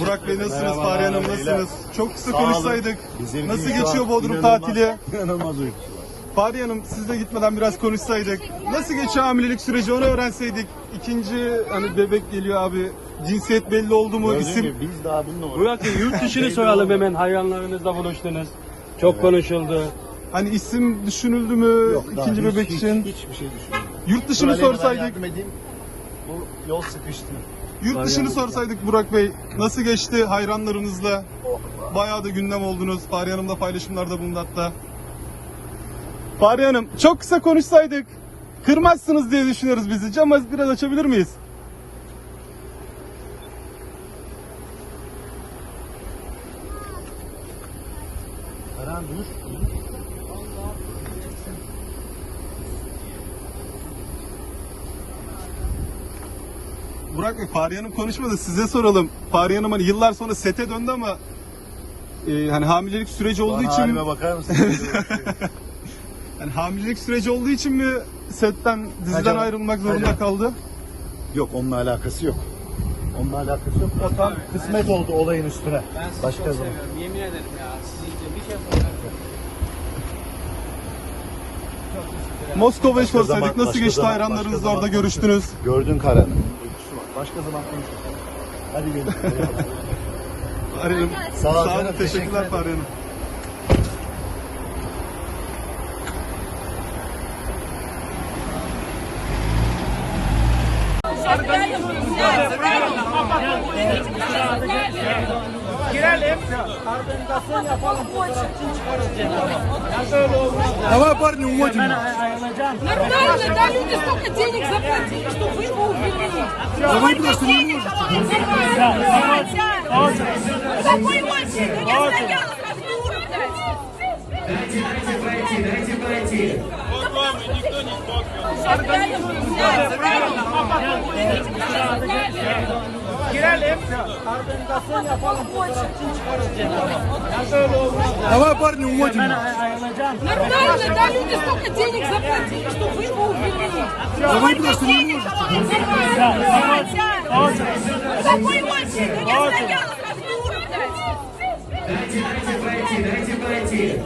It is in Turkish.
Burak Bey nasılsınız? Merhaba, Fahriye Hanım merhaba, nasılsınız? Çok kısa Sağ olun. konuşsaydık. Nasıl şu geçiyor Bodrum inanılmaz- tatili? İnanılmaz var. Fahriye Hanım sizle gitmeden biraz konuşsaydık. Nasıl geçiyor hamilelik süreci onu öğrenseydik. İkinci hani bebek geliyor abi. Cinsiyet belli oldu mu? Gördüğün İsim gibi biz daha bununla Burak Bey yurt dışını soralım hemen hayranlarınızla buluştunuz. Çok konuşuldu. hani isim düşünüldü mü Yok, daha ikinci hiç- bebek hiç- için? Hiçbir şey düşünmüyorum. Yurt dışını Şöyle sorsaydık. yardım edeyim. Bu yol sıkıştı. Yurt dışını sorsaydık Burak Bey nasıl geçti hayranlarınızla? Bayağı da gündem oldunuz. Fahriye Hanım da paylaşımlarda bulundu hatta. Fahriye Hanım çok kısa konuşsaydık kırmazsınız diye düşünüyoruz bizi. Camı biraz açabilir miyiz? Karan dur. Burak Bey Fahriye Hanım konuşmadı size soralım. Fahriye Hanım hani yıllar sonra sete döndü ama e, hani hamilelik süreci olduğu Bana için halime bakar mısın? hani hamilelik süreci olduğu için mi setten diziden Acaba- ayrılmak zorunda acaba- kaldı? yok onunla alakası yok. Onunla alakası yok. O tam kısmet oldu olayın üstüne. Ben sizi Başka çok zaman. seviyorum. Yemin ederim ya. Sizin bir şey soracağım. Moskova'yı Başka sorsaydık zaman- nasıl başka geçti zaman- hayranlarınızla başka orada zaman görüştünüz? Gördün Karan'ın. Başka zaman konuşuruz. Hadi gelin. Arayalım. Sağ ol Sağ olun. canım, teşekkür Teşekkürler ederim. Fahriye Hanım. Girelim. Organizasyon yapalım. Fotoğrafçıyı çıkarız cenabı. Ya böyle olmaz. Давай, парни, уводим. Ayrılacağım. Нормально, да, люди столько денег заплатили, что вы его увели. Да вы просто не можете. Какой мальчик? Ну я стояла, как дура, Дайте, дайте пройти, дайте пройти. Вот вам и никто не трогал. Сейчас дядю взяли, дядю. Давай, парни, уводим. Нормально, да, люди столько денег заплатили, что вы его увели. Да вы просто не можете. Какой. Дайте пройти, дайте пройти.